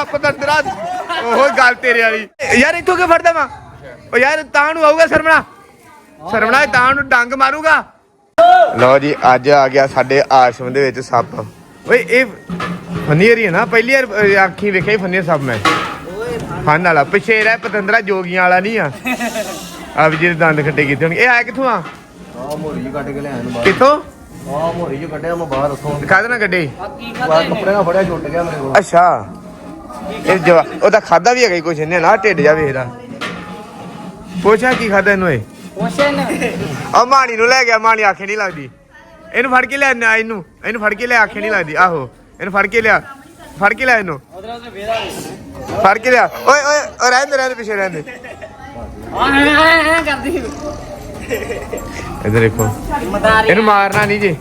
ਸੱਪ ਦੰਦਰਾ ਉਹ ਗੱਲ ਤੇਰੇ ਵਾਲੀ। ਯਾਰ ਇੱਥੋਂ ਕਿ ਫੜਦਾ ਵਾ? ਓ ਯਾਰ ਤਾਂ ਨੂੰ ਆਊਗਾ ਸਰਮਣਾ। ਸਰਮਣਾ ਤਾਂ ਨੂੰ ਡੰਗ ਮਾਰੂਗਾ। ਲਓ ਜੀ ਅੱਜ ਆ ਗਿਆ ਸਾਡੇ ਆਸ਼ਰਮ ਦੇ ਵਿੱਚ ਸੱਪ। ਓਏ ਇਹ ਫਨੀਅਰ ਹੀ ਹੈ ਨਾ। ਪਹਿਲੀ ਵਾਰ ਅੱਖੀਂ ਵੇਖਿਆ ਹੀ ਫਨੀਅਰ ਸੱਪ ਮੈਂ। ਫਨ ਵਾਲਾ। ਪਿਛੇ ਰਹਿ ਪਤੰਦਰਾ ਜੋਗੀਆਂ ਵਾਲਾ ਨਹੀਂ ਆ। ਆ ਵੀ ਜਿਹੜੇ ਦੰਦ ਖੱਟੇ ਕੀਤੇ ਹੋਣਗੇ। ਇਹ ਆਇਆ ਕਿੱਥੋਂ ਆ? ਆ ਮੋਰੀ ਜੀ ਕੱਢ ਕੇ ਲਿਆਇਆ ਨੂੰ ਬਾਹਰ। ਕਿੱਥੋਂ? ਆ ਮੋਰੀ ਜੀ ਕੱਢਿਆ ਮੈਂ ਬਾਹਰ ਉੱਥੋਂ। ਕਾਹਦੇ ਨਾਲ ਗੱਡੇ। ਬਾਹਰ ਕੱਪੜੇ ਨਾਲ ਫੜਿਆ ਛੁੱਟ ਗਿਆ ਮੇਰੇ ਕੋਲ। ਅੱਛਾ। ਇਹ ਜਵਾ ਉਹਦਾ ਖਾਦਾ ਵੀ ਹੈਗਾ ਹੀ ਕੁਛ ਇਹਨੇ ਨਾ ਢਿੱਡ ਜਾ ਵੇਖਦਾ। ਪੁੱਛਿਆ ਕੀ ਖਾਦਾ ਇਹਨੂੰ ਇਹ? ਆ ਮਾਣੀ ਨੂੰ ਲੈ ਗਿਆ, ਮਾਣੀ ਆਖੇ ਨਹੀਂ ਲੱਗਦੀ। ਇਹਨੂੰ ਫੜ ਕੇ ਲੈ ਆ ਇਹਨੂੰ। ਇਹਨੂੰ ਫੜ ਕੇ ਲੈ, ਆਖੇ ਨਹੀਂ ਲੱਗਦੀ। ਆਹੋ, ਇਹਨੂੰ ਫੜ ਕੇ ਲਿਆ। ਫੜ ਕੇ ਲਿਆ ਇਹਨੂੰ। ਫੜ ਕੇ ਲਿਆ। ਓਏ ਓਏ ਓਏ ਰਹਿੰਦੇ ਰਹਿੰਦੇ ਪਿੱਛੇ ਰਹਿੰਦੇ ਇਧਰ ਦੇਖੋ। ਇਹਨੂੰ ਮਾਰਨਾ ਨਹੀਂ ਜੀ।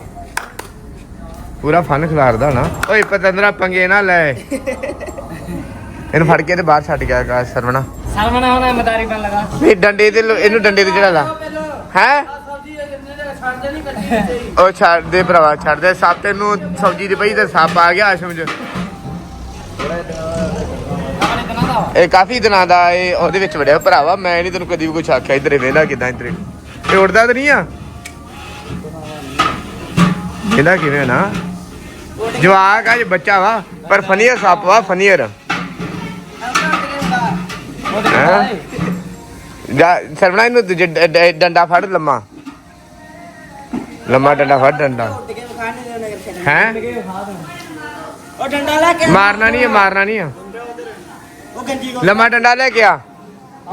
ਪੂਰਾ ਫਨ ਖਿਲਾਰਦਾ ਨਾ। ਓਏ, ਪਤੰਦਰਾ ਪੰਗੇ ਨਾ ਲੈ। ਇਹਨੂੰ ਫੜ ਕੇ ਤੇ ਬਾਹਰ ਛੱਡ ਗਿਆ ਕਾ ਸਰਵਣਾ। ਸਰਵਣਾ ਹੋਣਾ ਮਦਾਰੀ ਬਣ ਲਗਾ। ਨਹੀਂ ਡੰਡੇ ਤੇ ਲੋ- ਇਹਨੂੰ ਡੰਡੇ ਤੇ ਚੜਾ ਲਾ। ਹੈ? ਉਹ ਛੱਡ ਦੇ ਭਰਾਵਾ ਛੱਡ ਦੇ। ਸੱਪ ਤੈਨੂੰ ਸਬਜੀ ਦੀ ਪਈ ਤੇ ਸੱਪ ਆ ਗਿਆ ਆਸ਼ਮ ਚ। ਇਹ ਕਾਫੀ ਦਿਨਾਂ ਦਾ ਇਹ ਉਹਦੇ ਵਿੱਚ ਵੜਿਆ ਭਰਾਵਾ। ਮੈਂ ਨਹੀਂ ਤੈਨੂੰ ਕਦੀ ਵੀ ਕੁਛ ਆਖਿਆ ਇਧਰੇ ਵੇਲਾ ਕਿਦਾਂ ਇਧਰੇ। ਇਹ ਉੜਦਾ ਤਾਂ ਨਹੀਂ ਆ। ਇਹਦਾ ਕਿਵੇਂ ਆ ਨਾ। ਜਵਾਕ ਅੱਜ ਬੱਚਾ ਵਾ ਪਰ ਫਨੀਅਰ ਸੱਪ ਵਾ ਫਨੀਅਰ ਹੈਂ? ਜਾ, ਸਰਵਣਾ, ਇਹਨੂੰ ਦੂਜੇ ਡ- ਡ- ਡੰਡਾ ਫੜ, ਲੰਮਾ। ਲੰਮਾ ਡੰਡਾ ਫੜ, ਡੰਡਾ। ਹੈ? ਉਹ ਡੰਡਾ ਲੈ ਕੇ ਮਾਰਨਾ ਨਹੀਂ ਹੈ ਮਾਰਨਾ ਨਹੀਂ ਹੈ ਉਹ ਗੰਜੀ ਕੋ ਲੰਮਾ ਡੰਡਾ ਲੈ ਕੇ ਆ।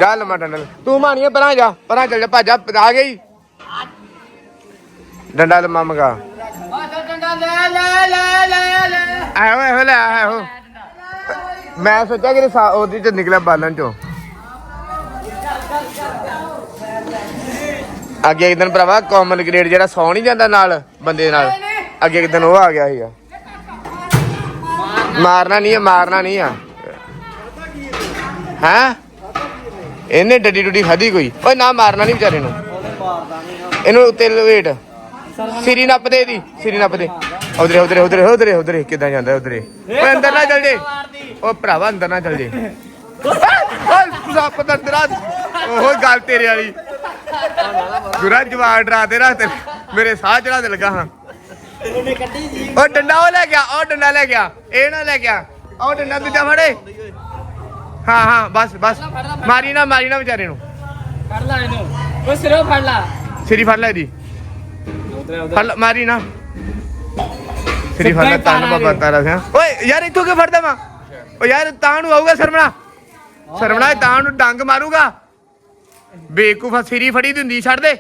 ਜਾ, ਲੰਮਾ ਡੰਡਾ ਲੈ। ਤੂੰ ਮਾਣੀਏ ਪਰਾਂ ਜਾ, ਪਰਾਂ ਚੱਲ ਜਾ, ਭੱਜ ਜਾ, ਆ ਗਈ। ਡੰਡਾ ਲੰਮਾ ਮਗਾ। ਡੰਡਾ ਲੈ ਆਹੋ ਲੈ, ਆਹੋ। ਮੈਂ ਸੋਚਿਆ ਕਿ ਸਾ- ਉਹਦੀ ਚ ਨਿਕਲਿਆ ਬਾਲਣ ਚੋਂ। ਅੱਗੇ ਇੱਕ ਦਿਨ ਭਰਾਵਾ ਕਾਮਨ ਗ੍ਰੇਡ ਜਿਹੜਾ ਸੌ ਨਹੀਂ ਜਾਂਦਾ ਨਾਲ ਬੰਦੇ ਨਾਲ। ਅੱਗੇ ਇੱਕ ਦਿਨ ਉਹ ਆ ਗਿਆ ਸੀਗਾ। ਮਾਰਨਾ ਨਹੀਂ ਹੈ ਮਾਰਨਾ ਨਹੀਂ ਆ। ਹੈ? ਇਹਨੇ ਡੱਡੀ ਡੁੱਡੀ ਖਾਧੀ ਕੋਈ? ਓਏ ਨਾ ਮਾਰਨਾ ਨਹੀਂ ਵਿਚਾਰੇ ਨੂੰ। ਇਹਨੂੰ ਉੱਤੇ ਲਵੇਟ ਸਿਰੀ ਨੱਪ ਦੇ ਦੀ ਸਿਰੀ ਨੱਪ ਦੇ। ਉਧਰੇ ਉਧਰੇ ਉਧਰੇ ਉਧਰੇ ਉਧਰੇ। ਕਿੱਦਾਂ ਜਾਂਦਾ ਉਧਰੇ? ਓਏ ਅੰਦਰ ਨਾ ਚੱਲ ਜੇ। ਓ ਭਰਾਵਾ ਅੰਦਰ ਨਾ ਚੱਲ ਜੇ। ਓਏ ਸੱਪ ਦਾ ਅੰਦਰ ਆ। ਉਹ ਗੱਲ ਤੇਰੇ ਵਾਲੀ। ਗੁਰਾ ਜਵਾਨ ਡਰਾ ਦੇ ਰੱਖ ਤੇ। ਮੇਰੇ ਸਾਹ ਚੜਾ ਦੇ ਲੱਗਾ ਹਾਂ। ਉਹਨੇ ਕੱਢੀ ਜੀ ਓ ਡੰਡਾ ਉਹ ਲੈ ਗਿਆ ਉਹ ਡੰਡਾ ਲੈ ਗਿਆ ਇਹ ਨਾ ਲੈ ਗਿਆ। ਉਹ ਡੰਡਾ ਦੂਜਾ ਫੜੇ ਹਾਂ ਹਾਂ ਬਸ ਬਸ। ਮਾਰੀ ਨਾ ਮਾਰੀ ਨਾ ਵਿਚਾਰੇ ਨੂੰ। ਫੜ ਲੈ ਇਹਨੂੰ। ਉਹ ਸਿਰੋਂ ਫੜ ਲੈ। ਸਿਰੀ ਫੜ ਲੈ ਦੀ ਫੜ ਲੈ, ਮਾਰੀ ਨਾ। ਸਿਰੀ ਫੜ ਲੈ ਤਾਂ ਬਾਬਾ ਤਾਰਾ ਸਿਆ। ਓਏ ਯਾਰ ਇੱਥੋਂ ਕਿ ਫੜਦਾ ਵਾ? ਓ ਯਾਰ ਤਾਂ ਨੂੰ ਆਊਗਾ ਸਰਮਣਾ। ਸਰਮਣਾ ਤਾਂ ਨੂੰ ਡੰਗ ਮਾਰੂਗਾ। ਬੇਕੂਫਾ ਸਿਰੀ ਫੜੀ ਦੀ ਹੁੰਦੀ ਛੱਡ ਦੇ।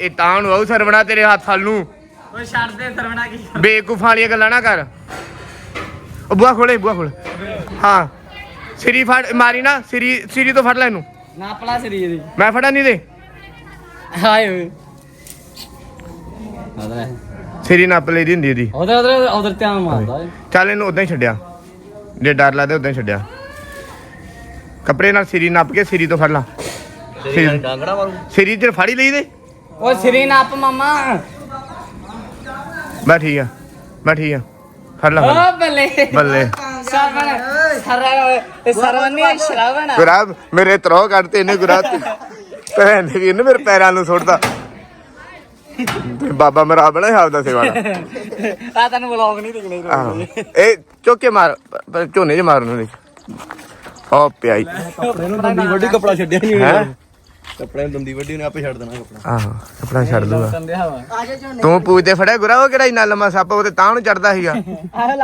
ਇਹ ਤਾਂ ਨੂੰ ਆਊ ਸਰਮਣਾ ਤੇਰੇ ਹੱਥ ਹਲ ਨੂੰ ਉਹ ਛੱਡ ਦੇ ਸਰਵਣਾ ਕੀ ਬੇਕੂਫਾਂ ਵਾਲੀਆਂ ਗੱਲਾਂ ਨਾ ਕਰ। ਉਹ ਬੁਆ ਖੋਲੇ ਬੁਆ ਖੋਲ। ਹਾਂ ਸਿਰੀ ਫੜ ਮਾਰੀ ਨਾ ਸਿਰੀ ਸਿਰੀ ਤੋਂ ਫੜ ਲੈ ਇਹਨੂੰ। ਨਾ ਪਲਾ ਸਰੀ ਇਹਦੀ। ਮੈਂ ਫੜਾ ਨਹੀਂ ਦੇ। ਹਾਏ ਓਏ। ਉਧਰ ਸਿਰੀ ਨੱਪ ਲਈ ਦੀ ਹੁੰਦੀ ਇਹਦੀ। ਉਧਰ ਉਧਰ ਉਧਰ ਧਿਆਨ ਮਾਰਦਾ ਏ ਚੱਲ ਇਹਨੂੰ ਉਦਾਂ ਹੀ ਛੱਡਿਆ। ਜੇ ਡਰ ਲੱਗਦਾ ਉਦਾਂ ਹੀ ਛੱਡਿਆ। ਕੱਪੜੇ ਨਾਲ ਸਿਰੀ ਨੱਪ ਕੇ ਸਿਰੀ ਤੋਂ ਫੜ ਲਾ। ਸਿਰੀ ਡਾਂਗੜਾ ਮਾਰੂ? ਸਿਰੀ ਤੇ ਫੜ ਹੀ ਲਈ ਦੇ। ਉਹ ਸਰੀ ਨੱਪ ਮਾਮਾ। ਬਸ ਠੀਕ ਆ ਬਸ ਠੀਕ ਆ। ਫੜ ਲਾ ਫੜ। ਲਾ। ਉਹ ਬੱਲੇ ਬੱਲੇ ਸਰਵਣ ਮੇਰੇ ਤਰੋ ਕੱਢਤੇ ਇਹਨੇ ਗੁਰਾ ਭੈਣ ਨੇ ਮੇਰੇ ਪੈਰਾਂ ਨੂੰ ਸੁੱਟਦਾ ਤੇ ਬਾਬਾ ਮੇਰਾ ਬਣਾ ਆਪਦਾ ਸੇਵਾ ਦਾ। ਆ ਤੈਨੂੰ ਵਲੌਗ ਨਹੀਂ ਦਿਖਣੇ ਆਹੋ। ਇਹ ਚੁੱਕ ਕੇ ਮਾਰ ਪ- ਝੋਨੇ 'ਚ ਮਾਰਨ ਨੂੰ ਓ ਪਿਆਈ। ਕੱਪੜੇ ਨੂੰ ਦੰਦੀ ਵੱਡੀ ਕਪੜਾ ਛੱਡਿਆ ਨਹੀਂ। ਹੈ? ਕੱਪੜੇ ਨੂੰ ਦੰਦੀ ਵੱਡੀ ਨੇ ਆਪੇ ਛੱਡ ਦੇਣਾ ਕਪੜਾ। ਆਹੋ ਕਪੜਾ ਛੱਡ ਦੂਗਾ। ਕੰਦੇ ਹਵਾ। ਤੂੰ ਪੂਜ ਤੇ ਫੜਿਆ ਗੁਰਾ ਉਹ ਕਿਹੜਾ ਇੰਨਾ ਲੰਮਾ ਸੱਪ ਉਹ ਤੇ ਤਾਂ ਨੂੰ ਚੜਦਾ ਸੀਗਾ।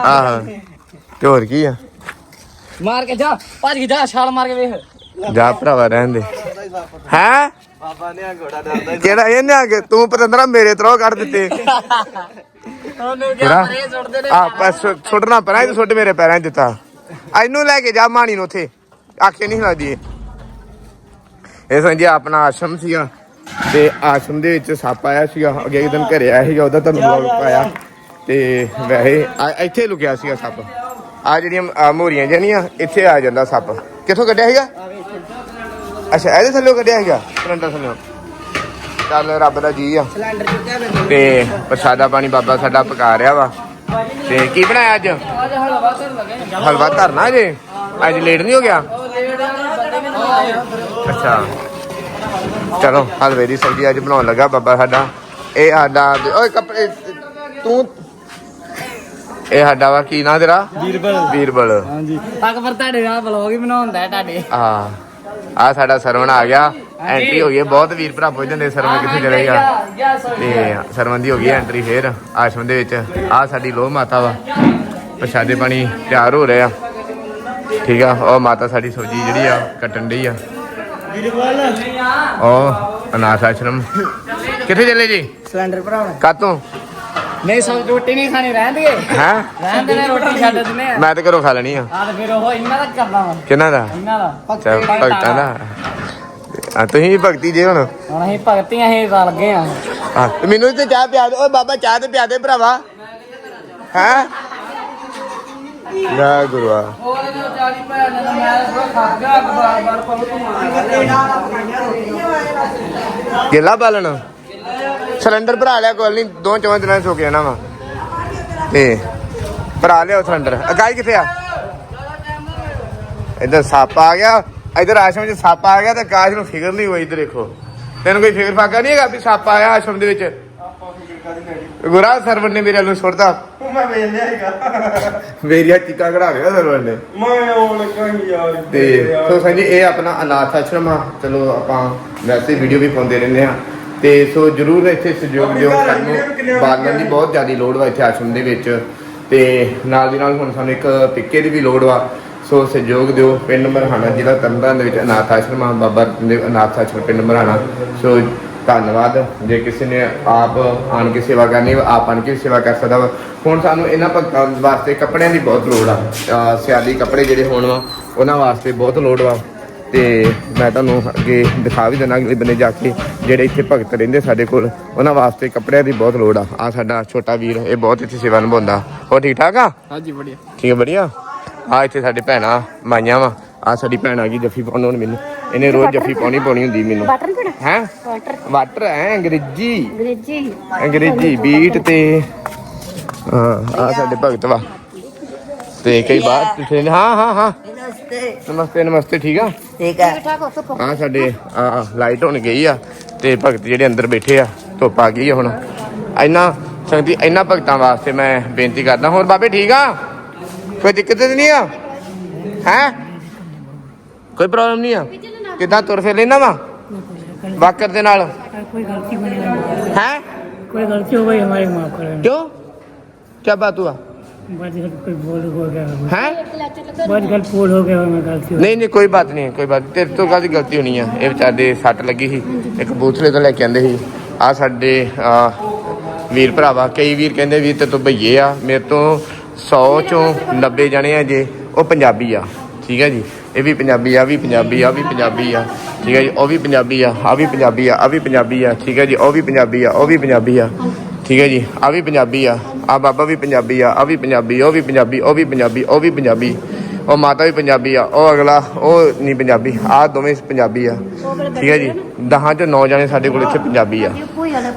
ਆਹੋ ਤੇ ਹੋਰ ਕੀ ਆ? ਮਾਰ ਕੇ ਜਾ ਭੱਜ ਕੇ ਜਾ ਛਾਲ ਮਾਰ ਕੇ ਵੇਖ। ਜਾ ਭਰਾਵਾ ਰਹਿਣ ਦੇ। ਹੈ? ਬਾਬਾ ਨੇ ਘੋੜਾ ਡਰਦਾ ਕਿਹੜਾ ਇਹਨੇ ਆ ਕੇ ਤੂੰ ਪਤੰਦਰਾ ਮੇਰੇ ਤਰੋ ਕੱਢ ਦਿੱਤੇ। ਉਹਨੂੰ ਕਿਹੜਾ? ਕਿਹਾ ਪਰੇ ਸੁੱਟਦੇ ਨੇ। ਆ ਬਸ ਸੁੱਟਣਾ ਪੈਣਾ ਇਹ ਸੁੱਟ ਮੇਰੇ ਪੈਰਾਂ 'ਚ ਦਿੱਤਾ। ਆ ਇਹਨੂੰ ਲੈ ਕੇ ਜਾ ਮਾਣੀ ਨੂੰ ਉੱਥੇ। ਆਖੇ ਨਹੀਂ ਲੱਗਦੀ ਇਹ। ਇਹ ਸਮਝੀ ਆਪਣਾ ਆਸ਼ਰਮ ਸੀਗਾ ਤੇ ਆਸ਼ਰਮ ਦੇ ਵਿੱਚ ਸੱਪ ਆਇਆ ਸੀਗਾ ਅੱਗੇ ਇੱਕ ਦਿਨ ਘਰੇ ਆਇਆ ਸੀਗਾ ਉਹਦਾ ਤੁਹਾਨੂੰ ਵਲੌਗ ਪਾਇਆ ਤੇ ਵੈਸੇ ਆ- ਇੱਥੇ ਲੁਕਿਆ ਸੀਗਾ ਸੱਪ। ਆ ਜਿਹੜੀਆਂ ਆਹ ਮੋਰੀਆਂ ਜਿਹੜੀਆਂ ਇੱਥੇ ਆ ਜਾਂਦਾ ਸੱਪ। ਕਿੱਥੋਂ ਕੱਢਿਆ ਸੀਗਾ? ਅੱਛਾ ਇਹਦੇ ਥੱਲੇ ਕੱਢਿਆ ਸੀਗਾ ਸਿਲੰਡਰ ਥੱਲੇ। ਚੱਲ ਰੱਬ ਦਾ ਜੀ ਆ। ਸਿਲੰਡਰ ਚੁੱਕਿਆ ਮੈਂ ਤੇ ਪ੍ਰਸਾਦਾ ਪਾਣੀ ਬਾਬਾ ਸਾਡਾ ਪਕਾ ਰਿਹਾ ਵਾ। ਤੇ ਕੀ ਬਣਾਇਆ ਅੱਜ? ਅੱਜ ਹਲਵਾ ਤੇ ਲੱਗੇ। ਹਲਵਾ ਧਰਨਾ ਜੇ ਅੱਜ ਲੇਟ ਨਹੀਂ ਹੋ ਗਿਆ? ਉਹ ਲੇਟ ਅੱਛਾ। ਚਲੋ ਹਲਵੇ ਦੀ ਸਬਜ਼ੀ ਅੱਜ ਬਣਾਉਣ ਲੱਗਾ ਬਾਬਾ ਸਾਡਾ। ਇਹ ਸਾਡਾ ਓਏ ਕੱਪੜੇ ਤੂੰ ਇਹ ਸਾਡਾ ਵਾ ਕੀ ਨਾਂ ਤੇਰਾ? ਵੀਰਬਲ। ਵੀਰਬਲ। ਹਾਂਜੀ। ਤੱਕ ਪਰ ਤੁਹਾਡੇ ਨਾਲ ਵਲੌਗ ਹੀ ਬਣਾਉਂਦਾ ਹੈ ਤੁਹਾਡੇ। ਆ ਆ ਸਾਡਾ ਸਰਵਣ ਆ ਗਿਆ। ਐਂਟਰੀ ਹੋ ਗਈ ਹੈ। ਬਹੁਤ ਵੀਰ ਭਰਾ ਪੁੱਛਦੇ ਨੇ ਸਰਵਣ ਕਿੱਥੇ ਚਲੇ ਗਿਆ। ਤੇ ਸਰਵਣ ਦੀ ਹੋ ਗਈ ਐਂਟਰੀ ਫੇਰ ਆਸ਼ਰਮ ਦੇ ਵਿੱਚ। ਆ ਸਾਡੀ ਲੋਹ ਮਾਤਾ ਵਾ। ਪ੍ਰਸ਼ਾਦੇ ਪਾਣੀ ਤਿਆਰ ਹੋ ਰਿਹਾ ਠੀਕ ਆ ਉਹ ਮਾਤਾ ਸਾਡੀ ਸਬਜੀ ਜਿਹੜੀ ਆ ਕੱਟਣ ਡਈ ਆ। ਉਹ ਅਨਾਥ ਆਸ਼ਰਮ। ਕਿੱਥੇ ਚੱਲੇ ਜੀ? ਸਿਲੰਡਰ ਭਰਾਉਣਾ। ਕਾਤੋਂ ਨਹੀਂ ਸਭ ਰੋਟੀ ਨਹੀਂ ਖਾਣੀ ਰਹਿਣ ਦੇ। ਹੈ? ਰਹਿਣ ਦੇ ਨੇ ਰੋਟੀ ਛੱਡ ਦਿੰਦੇ ਆ। ਮੈਂ ਤੇ ਘਰੋਂ ਖਾ ਲੈਣੀ ਆ। ਆ ਤੇ ਫਿਰ ਉਹ ਇਹਨਾਂ ਦਾ ਕਰਨਾ ਵਾ ਕਿਹਨਾਂ ਦਾ? ਇਹਨਾਂ ਦਾ। ਭਗਤਾਂ ਦਾ ਆ ਤੁਸੀਂ ਵੀ ਭਗਤੀ ਜੇ ਹੁਣ। ਹੁਣ ਅਸੀਂ ਭਗਤੀਆਂ ਅਸੀਂ ਰਲ ਗਏ ਆ। ਹਾਂ ਮੈਨੂੰ ਤੇ ਚਾਹ ਪਿਆ ਦੇ ਓਏ ਬਾਬਾ ਚਾਹ ਤੇ ਪਿਆ ਦੇ ਭਰਾਵਾ। ਹੈ? ਲੈ ਗੁਰੂਆ ਉਹਦੇ ਨਾਲ ਚਾਲੀ ਭੈਣ ਨੇ ਮੈਂ ਥੋੜਾ ਖਾ ਗਿਆ ਬਾਰ ਬਾਰ ਪਲ ਗਿੱਲਾ ਬਾਲਣ ਸਿਲੰਡਰ ਭਰਾ ਲਿਆ ਕੋਈ ਨਹੀਂ ਦੋ ਚੌਂ ਦਿਨਾਂ ਹੋ ਗਿਆ ਨਾ ਵਾ। ਤੇ ਭਰਾ ਲਿਆ ਸਿਲੰਡਰ। ਅਕਾਈ ਕਿੱਥੇ ਆ? ਇੱਧਰ ਸੱਪ ਆ ਗਿਆ। ਇੱਧਰ ਆਸ਼ਰਮ 'ਚ ਸੱਪ ਆ ਗਿਆ ਤੇ ਆਕਾਸ਼ ਨੂੰ ਫਿਕਰ ਨਹੀਂ ਹੋਈ ਇੱਧਰ ਦੇਖੋ। ਤੈਨੂੰ ਕੋਈ ਫਿਕਰ ਫਾਕਾ ਨਹੀਂ ਹੈਗਾ ਵੀ ਸੱਪ ਆਇਆ ਆਸ਼ਰਮ ਦੇ ਵਿੱਚ? ਗੁਰਾ ਸਰਵਣ ਨੇ ਮੇਰੇ ਨੂੰ ਸੁੱਟਦਾ ਮੈਂ ਵੇਚ ਲਿਆ ਹੈਗਾ ਮੇਰੀਆ ਟਿੱਕਾ ਕਢਾ ਲਿਆ ਸਰਵਣ ਨੇ। ਮੈਂ ਆਉਣ ਲੱਗਾ ਸੀ ਯਾਰ ਤੇ ਸੋ ਸੰਜੀ ਇਹ ਆਪਣਾ ਅਨਾਥ ਆਸ਼ਰਮ ਆ। ਚਲੋ ਆਪਾਂ ਵੈਸੇ ਵੀਡੀਓ ਵੀ ਪਾਉਂਦੇ ਰਹਿੰਦੇ ਆ ਤੇ ਸੋ ਜਰੂਰ ਇੱਥੇ ਸਹਿਯੋਗ ਦਿਓ ਸਾਨੂੰ। ਬਾਲਣ ਦੀ ਬਹੁਤ ਜ਼ਿਆਦਾ ਲੋੜ ਵਾ ਇੱਥੇ ਆਸ਼ਰਮ ਦੇ ਵਿੱਚ। ਤੇ ਨਾਲ ਦੀ ਨਾਲ ਹੁਣ ਸਾਨੂੰ ਇੱਕ ਪਿੱਕੇ ਦੀ ਵੀ ਲੋੜ ਵਾ। ਸੋ ਸਹਿਯੋਗ ਦਿਓ। ਪਿੰਡ ਮਰਹਾਣਾ ਜ਼ਿਲ੍ਹਾ ਤਰਨਤਾਰਨ ਦੇ ਵਿੱਚ ਅਨਾਥ ਆਸ਼ਰਮ ਆ। ਬਾਬਾ ਦੇ ਅਨਾਥ ਆਸ਼ਰਮ ਪਿੰਡ ਮਰਹਾਣਾ। ਸੋ ਧੰਨਵਾਦ। ਜੇ ਕਿਸੇ ਨੇ ਆਪ ਆਣ ਕੇ ਸੇਵਾ ਕਰਨੀ ਆਪ ਆਣ ਕੇ ਸੇਵਾ ਕਰ ਸਕਦਾ ਵਾ। ਹੁਣ ਸਾਨੂੰ ਇਹਨਾਂ ਭਗਤਾਂ ਵਾਸਤੇ ਕੱਪੜਿਆਂ ਦੀ ਬਹੁਤ ਲੋੜ ਆ। ਸਿਆਲੀ ਕੱਪੜੇ ਜਿਹੜੇ ਹੋਣ ਵਾ ਉਹਨਾਂ ਵਾਸਤੇ ਬਹੁਤ ਲੋੜ ਵਾ। ਤੇ ਮੈਂ ਤੁਹਾਨੂੰ ਅੱਗੇ ਦਿਖਾ ਵੀ ਦੇਣਾ ਅਗਲੇ ਬੰਨੇ ਜਾ ਕੇ ਜਿਹੜੇ ਇੱਥੇ ਭਗਤ ਰਹਿੰਦੇ ਸਾਡੇ ਕੋਲ ਉਹਨਾਂ ਵਾਸਤੇ ਕੱਪੜਿਆਂ ਦੀ ਬਹੁਤ ਲੋੜ ਆ। ਆ ਸਾਡਾ ਛੋਟਾ ਵੀਰ ਇਹ ਬਹੁਤ ਇੱਥੇ ਸੇਵਾ ਨਿਭਾਉਂਦਾ। ਹੋਰ ਠੀਕ ਠਾਕ ਆ? ਹਾਂਜੀ ਬੜੀਆ ਠੀਕ ਹੈ ਬੜੀਆ ਆ ਇੱਥੇ ਸਾਡੇ ਭੈਣਾਂ ਮਾਈਆਂ ਵਾ। ਆ ਸਾਡੀ ਭੈਣ ਆ ਗਈ ਜੱਫੀ ਪਾਉਣ ਹੁਣ ਮੈਨੂੰ। ਇਹਨੇ ਰੋਜ਼ ਜੱਫੀ ਪਾਉਣੀ ਪਾਉਣੀ ਹੁੰਦੀ ਮੈਨੂੰ। ਹੈ? ਵਾਟਰ ਵਾਟਰ ਹੈ ਅੰਗਰੇਜ਼ੀ। ਅੰਗਰੇਜ਼ੀ। ਅੰਗਰੇਜ਼ੀ ਬੀਟ ਤੇ। ਹਾਂ ਆ ਸਾਡੇ ਭਗਤ ਵਾ। ਤੇ ਕਈ ਬਾਤ ਤੁਸੀਂ ਹਾਂ ਹਾਂ ਹਾਂ। ਨਮਸਤੇ। ਨਮਸਤੇ ਨਮਸਤੇ ਠੀਕ ਆ? ਠੀਕ ਠਾਕ ਹੋ ਆ ਸਾਡੇ ਆ ਲਾਈਟ ਹੋਣ ਗਈ ਆ ਤੇ ਭਗਤ ਜਿਹੜੇ ਅੰਦਰ ਬੈਠੇ ਆ ਧੁੱਪ ਆ ਗਈ ਆ ਹੁਣ। ਇੰਨਾ ਸੰਗਤੀ ਇੰਨਾ ਭਗਤਾਂ ਵਾਸਤੇ ਮੈਂ ਬੇਨਤੀ ਕਰਦਾ। ਹੋਰ ਬਾਬੇ ਠੀਕ ਆ? ਕੋਈ ਦਿੱਕਤ ਨਹੀਂ ਆ? ਹੈ? ਕੋਈ ਪ੍ਰੋਬਲਮ ਨਹੀਂ ਆ। ਕਿਦਾਂ ਤੁਰ ਫਿਰ ਲੈਣਾ ਵਾ? ਵਾਕਰ ਦੇ ਨਾਲ। ਗਲਤੀ ਹੈ? ਕੋਈ ਗਲਤੀ ਹੋ ਗਈ ਹਮਾਰੀ ਮਾਫ ਕਰੋ ਕਿਉਂ? ਕੀ ਬਾਤ ਹੁਆ? ਨਹੀਂ ਨਹੀਂ ਕੋਈ ਬਾਤ ਨਹੀਂ ਕੋਈ ਬਾਤ ਤੇਰੇ ਤੋਂ ਕਾਦੀ ਗਲਤੀ ਹੋਣੀ ਆ? ਇਹ ਵਿਚਾਰੇ ਸੱਟ ਲੱਗੀ ਸੀ। ਇੱਕ ਬੂਥਲੇ ਤੋਂ ਲੈ ਕੇ ਆਂਦੇ ਸੀ। ਆ ਸਾਡੇ ਵੀਰ ਭਰਾਵਾ ਕਈ ਵੀਰ ਕਹਿੰਦੇ ਵੀ ਤੇ ਤੂੰ ਭਈਏ ਆ। ਮੇਰੇ ਤੋਂ 100 ਚੋਂ 90 ਜਣੇ ਆ ਜੇ। ਉਹ ਪੰਜਾਬੀ ਆ। ਠੀਕ ਹੈ ਜੀ? ਇਹ ਵੀ ਪੰਜਾਬੀ ਆ ਵੀ ਪੰਜਾਬੀ ਆ ਵੀ ਪੰਜਾਬੀ ਆ ਠੀਕ ਹੈ ਜੀ ਉਹ ਵੀ ਪੰਜਾਬੀ ਆ ਆ ਵੀ ਪੰਜਾਬੀ ਆ ਆ ਵੀ ਪੰਜਾਬੀ ਆ ਠੀਕ ਹੈ ਜੀ ਉਹ ਵੀ ਪੰਜਾਬੀ ਆ ਉਹ ਵੀ ਪੰਜਾਬੀ ਆ ਠੀਕ ਹੈ ਜੀ ਆ ਵੀ ਪੰਜਾਬੀ ਆ ਆ ਬਾਬਾ ਵੀ ਪੰਜਾਬੀ ਆ ਆ ਵੀ ਪੰਜਾਬੀ ਉਹ ਵੀ ਪੰਜਾਬੀ ਉਹ ਵੀ ਪੰਜਾਬੀ ਉਹ ਵੀ ਪੰਜਾਬੀ ਉਹ ਮਾਤਾ ਵੀ ਪੰਜਾਬੀ ਆ ਉਹ ਅਗਲਾ ਉਹ ਨਹੀਂ ਪੰਜਾਬੀ ਆ ਦੋਵੇਂ ਪੰਜਾਬੀ ਆ ਠੀਕ ਹੈ ਜੀ ਦਹਾਂ ਚੋਂ ਨੌ ਜਾਣੇ ਸਾਡੇ ਕੋਲ ਇੱਥੇ ਪੰਜਾਬੀ ਆ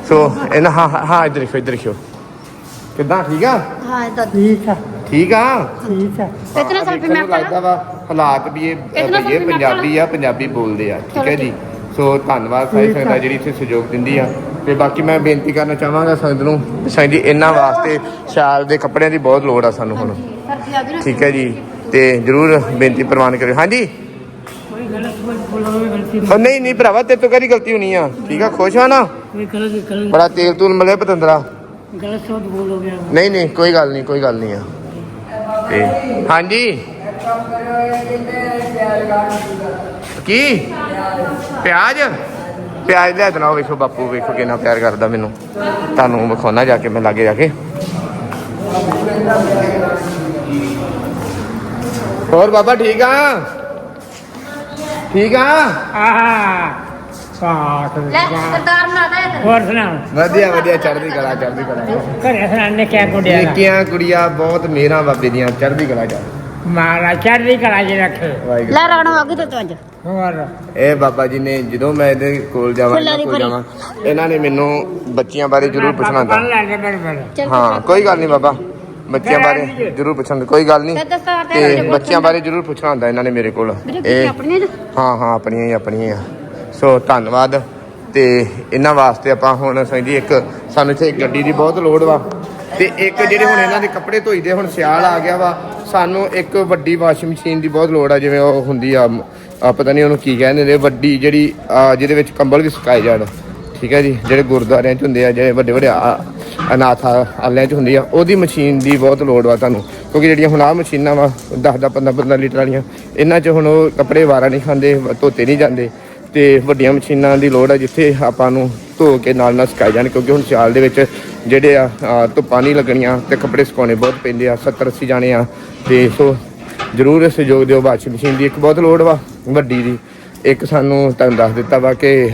ਸੋ ਇਹਨਾਂ ਹਾਂ ਹਾਂ ਇਧਰ ਦੇਖੋ ਇਧਰ ਦੇਖੋ ਕਿਦਾਂ ਠੀਕ ਆ ਹਾਂ ਠੀਕ ਆ ਠੀਕ ਆ ਕਿਤਨਾ ਸਾਲ ਪੇ ਮੈਂ ਲੱਗਦਾ ਵਾ ਹਾਲਾਤ ਵੀ ਇਹ ਇਹਦੇ ਪੰਜਾਬੀ ਆ ਪੰਜਾਬੀ ਬੋਲਦੇ ਆ ਠੀਕ ਹੈ ਜੀ? ਸੋ ਧੰਨਵਾਦ ਸਾਰੀ ਸੰਗਤ ਦਾ ਜਿਹੜੀ ਇੱਥੇ ਸਹਿਯੋਗ ਦਿੰਦੀ ਆ। ਤੇ ਬਾਕੀ ਮੈਂ ਬੇਨਤੀ ਕਰਨਾ ਚਾਹਾਂਗਾ ਸੰਗਤ ਨੂੰ ਸਾਈਂ ਜੀ ਇਹਨਾਂ ਵਾਸਤੇ ਸ਼ਾਲ ਦੇ ਕੱਪੜਿਆਂ ਦੀ ਬਹੁਤ ਲੋੜ ਆ ਸਾਨੂੰ ਹੁਣ। ਠੀਕ ਹੈ ਜੀ? ਤੇ ਜਰੂਰ ਬੇਨਤੀ ਪ੍ਰਵਾਨ ਕਰਿਓ। ਹਾਂਜੀ? ਕੋਈ ਨਹੀਂ। ਨਹੀਂ ਭਰਾਵਾ ਤੇਰੇ ਤੋਂ ਕਿਹੜੀ ਗਲਤੀ ਹੋਣੀ ਆ? ਠੀਕ ਆ ਖੁਸ਼ ਆ ਨਾ? ਬੜਾ ਤੇਲ ਤੂਲ ਮਲੇ ਪਤੰਦਰਾ। ਗਲਤ ਸ਼ਬਦ ਬੋਲ ਹੋ ਗਿਆ ਨਹੀਂ ਨਹੀਂ ਕੋਈ ਗੱਲ ਨਹੀਂ ਕੋਈ ਗੱਲ ਨਹੀਂ ਆ। ਹਾਂਜੀ? ਕੀ ਪਿਆਜ਼। ਪਿਆਜ਼? ਲੈ ਦੇਣਾ ਵੇਖੋ ਬਾਪੂ ਵੇਖੋ ਕਿੰਨਾ ਪਿਆਰ ਕਰਦਾ ਮੈਨੂੰ। ਤੁਹਾਨੂੰ ਵਿਖਾਉਣਾ ਜਾ ਕੇ ਮੈਂ ਲਾਗੇ ਜਾ ਕੇ। ਹੋਰ ਬਾਬਾ ਠੀਕ ਆ? ਠੀਕ ਆ? ਆਹਾ। ਸਾਖ ਲੈ ਸਰਦਾਰ ਮਾਤਾ ਹੋਰ ਸੁਣਾ। ਵਧੀਆ ਵਧੀਆ ਚੜ੍ਹਦੀ ਕਲਾ ਚੜ੍ਹਦੀ ਕਲਾ। ਘਰੇ ਸੁਣਾਣੇ ਕਿਆ ਕੁੜੀਆਂ ਕੁੜੀਆਂ ਬਹੁਤ ਮੇਰਾ ਬਾਬੇ ਦੀਆਂ ਚੜ੍ਹਦੀ ਕਲਾ ਚੜ੍ਹਦੀ ਮਹਾਰਾਜ ਚੜ੍ਹਦੀ ਕਲਾ ਜੀ ਰੱਖੇ। ਲੈ ਰਾਣੋ ਆ ਤੇ ਤੂੰ ਹੋਰ। ਇਹ ਬਾਬਾ ਜੀ ਨੇ ਜਦੋਂ ਮੈਂ ਇਹਦੇ ਕੋਲ ਜਾਵਾਂ ਇਹਨਾਂ ਨੇ ਮੈਨੂੰ ਬੱਚੀਆਂ ਬਾਰੇ ਜ਼ਰੂਰ ਪੁੱਛਣਾ ਤਾਂ ਹਾਂ ਕੋਈ ਗੱਲ ਨਹੀਂ ਬਾਬਾ ਬੱਚਿਆਂ ਬਾਰੇ ਜ਼ਰੂਰ ਪੁੱਛਣ ਕੋਈ ਗੱਲ ਨਹੀਂ। ਤੇ ਬੱਚਿਆਂ ਬਾਰੇ ਜ਼ਰੂਰ ਪੁੱਛਣਾ ਹੁੰਦਾ ਇਹਨਾਂ ਨੇ ਮੇਰੇ ਕੋਲ। ਇਹ ਹਾਂ ਹਾਂ ਆਪਣੀਆਂ ਹੀ ਆਪਣੀਆਂ ਸੋ ਧੰਨਵਾਦ। ਤੇ ਇਹਨਾਂ ਵਾਸਤੇ ਆਪਾਂ ਹੁਣ ਸਿੰਘ ਇੱਕ ਸਾਨੂੰ ਇੱਥੇ ਗੱਡੀ ਦੀ ਬਹੁਤ ਲੋੜ ਵਾ। ਤੇ ਇੱਕ ਜਿਹੜੇ ਹੁਣ ਇਹਨਾਂ ਦੇ ਕੱਪੜੇ ਧੋਈਦੇ ਹੁਣ ਸਿਆਲ ਆ ਗਿਆ ਵਾ ਸਾਨੂੰ ਇੱਕ ਵੱਡੀ ਵਾਸ਼ਿੰਗ ਮਸ਼ੀਨ ਦੀ ਬਹੁਤ ਲੋੜ ਆ ਜਿਵੇਂ ਉਹ ਹੁੰਦੀ ਆ ਆ ਪਤਾ ਨਹੀਂ ਉਹਨੂੰ ਕੀ ਕਹਿੰਦੇ ਨੇ ਵੱਡੀ ਜਿਹੜੀ ਆ, ਜਿਹਦੇ ਵਿੱਚ ਕੰਬਲ ਵੀ ਸੁਕਾਏ ਜਾਣ। ਠੀਕ ਹੈ ਜੀ ਜਿਹੜੇ ਗੁਰਦੁਆਰਿਆਂ 'ਚ ਹੁੰਦੇ ਆ ਜਿਹੜੇ ਵੱਡੇ ਵੱਡੇ ਆ- ਅਨਾਥ ਆਲਿਆਂ 'ਚ ਹੁੰਦੀ ਆ ਉਹਦੀ ਮਸ਼ੀਨ ਦੀ ਬਹੁਤ ਲੋੜ ਵਾ ਤੁਹਾਨੂੰ। ਕਿਉਂਕਿ ਜਿਹੜੀਆਂ ਹੁਣ ਆ ਮਸ਼ੀਨਾਂ ਵਾ 10 10 15 15 ਲੀਟਰ ਵਾਲੀਆਂ ਇਹਨਾਂ 'ਚ ਹੁਣ ਉਹ ਕੱਪੜੇ ਵਾਰਾ ਨਹੀਂ ਖਾਂਦੇ ਧੋਤੇ ਨਹੀਂ ਜਾਂਦੇ। ਤੇ ਵੱਡੀਆਂ ਮਸ਼ੀਨਾਂ ਦੀ ਲੋੜ ਆ ਜਿੱਥੇ ਆਪਾਂ ਨੂੰ ਧੋ ਕੇ ਨਾਲ ਨਾਲ ਸੁਕਾਏ ਜਾਣ ਕਿਉਂਕਿ ਹੁਣ ਸਿਆਲ ਦੇ ਵਿੱਚ ਜਿਹੜੇ ਆ ਧੁੱਪਾਂ ਨਹੀਂ ਲੱਗਣੀਆਂ ਤੇ ਕੱਪੜੇ ਸੁਕਾਉਣੇ ਬਹੁਤ ਪੈਂਦੇ ਆ 70 80 ਜਾਣੇ ਆ। ਤੇ ਸੋ ਜ਼ਰੂਰ ਸਹਿਯੋਗ ਦਿਓ, ਵਾਸ਼ਿੰਗ ਮਸ਼ੀਨ ਦੀ ਇੱਕ ਬਹੁਤ ਲੋੜ ਵਾ, ਵੱਡੀ ਦੀ। ਇੱਕ ਸਾਨੂੰ ਤੁਹਾਨੂੰ ਦੱਸ ਦਿੱਤਾ ਵਾ ਕਿ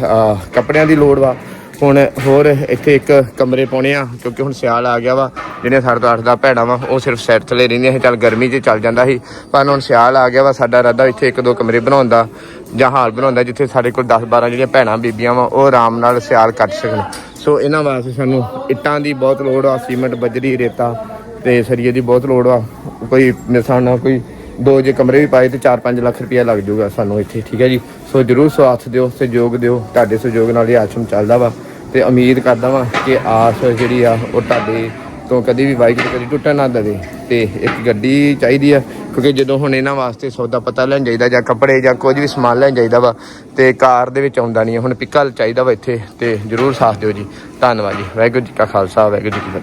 ਕੱਪੜਿਆਂ ਦੀ ਲੋੜ ਵਾ। ਹੁਣ ਹੋਰ ਇੱਥੇ ਇੱਕ ਕਮਰੇ ਪਾਉਣੇ ਆ, ਕਿਉਂਕਿ ਹੁਣ ਸਿਆਲ ਆ ਗਿਆ ਵਾ ਜਿਹੜੀਆਂ ਸਾਡੇ ਤੋਂ ਅੱਠ ਦਾ ਭੈੜਾਂ ਵਾ, ਉਹ ਸਿਰਫ ਸੈੱਟ ਥਲੇ ਰਹਿੰਦੀਆਂ ਸੀ, ਚੱਲ ਗਰਮੀ 'ਚ ਚੱਲ ਜਾਂਦਾ ਸੀ। ਪਰ ਹੁਣ ਸਿਆਲ ਆ ਗਿਆ ਵਾ, ਸਾਡਾ ਇਰਾਦਾ ਇੱਥੇ ਇੱਕ ਦੋ ਕਮਰੇ ਬਣਾਉਣ ਦਾ ਜਾਂ ਹਾਲ ਬਣਾਉਣ ਦਾ, ਜਿੱਥੇ ਸਾਡੇ ਕੋਲ 10 12 ਜਿਹੜੀਆਂ ਭੈਣਾਂ ਬੀਬੀਆਂ ਵਾ, ਉਹ ਆਰਾਮ ਨਾਲ ਸਿਆਲ ਕੱਟ ਸਕਣ। ਸੋ ਇਹਨਾਂ ਵਾਸਤੇ ਸਾਨੂੰ ਇੱਟਾਂ ਦੀ ਬਹੁਤ ਲੋੜ ਆ, ਸੀਮੈਂਟ, ਬਜਰੀ, ਰੇਤਾ ਤੇ ਸਰੀਏ ਦੀ ਬਹੁਤ ਲੋੜ ਆ। ਕੋਈ ਮੇਰੇ ਕੋਈ ਦੋ ਜੇ ਕਮਰੇ ਵੀ ਪਾਏ ਤੇ 4-5 ਲੱਖ ਰੁਪਇਆ ਲੱਗ ਜਾਊਗਾ ਸਾਨੂੰ ਇੱਥੇ, ਠੀਕ ਹੈ ਜੀ? ਸੋ ਜਰੂਰ ਸਾਥ ਦਿਓ, ਸਹਿਯੋਗ ਦਿਓ, ਤੁਹਾਡੇ ਸਹਿਯੋਗ ਨਾਲ ਇਹ ਆਸ਼ਰਮ ਚੱਲਦਾ ਵਾ ਤੇ ਉਮੀਦ ਕਰਦਾ ਵਾਂ ਕਿ ਆਸ ਜਿਹੜੀ ਆ ਉਹ ਤੁਹਾਡੇ ਤੋਂ ਕਦੀ ਵੀ ਵਾਹਿਗੁਰੂ ਕਦੀ ਟੁੱਟਣ ਨਾ ਦੇਵੇ ਤੇ ਇੱਕ ਗੱਡੀ ਚਾਹੀਦੀ ਆ ਕਿਉਂਕਿ ਜਦੋਂ ਹੁਣ ਇਹਨਾਂ ਵਾਸਤੇ ਸੌਦਾ ਪਤਾ ਲੈਣ ਜਾਈਦਾ ਜਾਂ ਕੱਪੜੇ ਜਾਂ ਕੁਝ ਵੀ ਸਮਾਨ ਲੈਣ ਜਾਈਦਾ ਵਾ, ਤੇ ਕਾਰ ਦੇ ਵਿੱਚ ਆਉਂਦਾ ਨਹੀਂ ਆ। ਹੁਣ ਪਿੱਕਲ ਚਾਹੀਦਾ ਵਾ ਇੱਥੇ, ਤੇ ਜਰੂਰ ਸਾਥ ਦਿਓ ਜੀ। ਧੰਨਵਾਦ ਜੀ। ਵਾਹਿਗੁਰੂ ਜੀ ਕਾ ਖਾਲਸਾ, ਵਾਹਿਗੁਰੂ ਜੀ ਕੀ ਫਤਿਹ।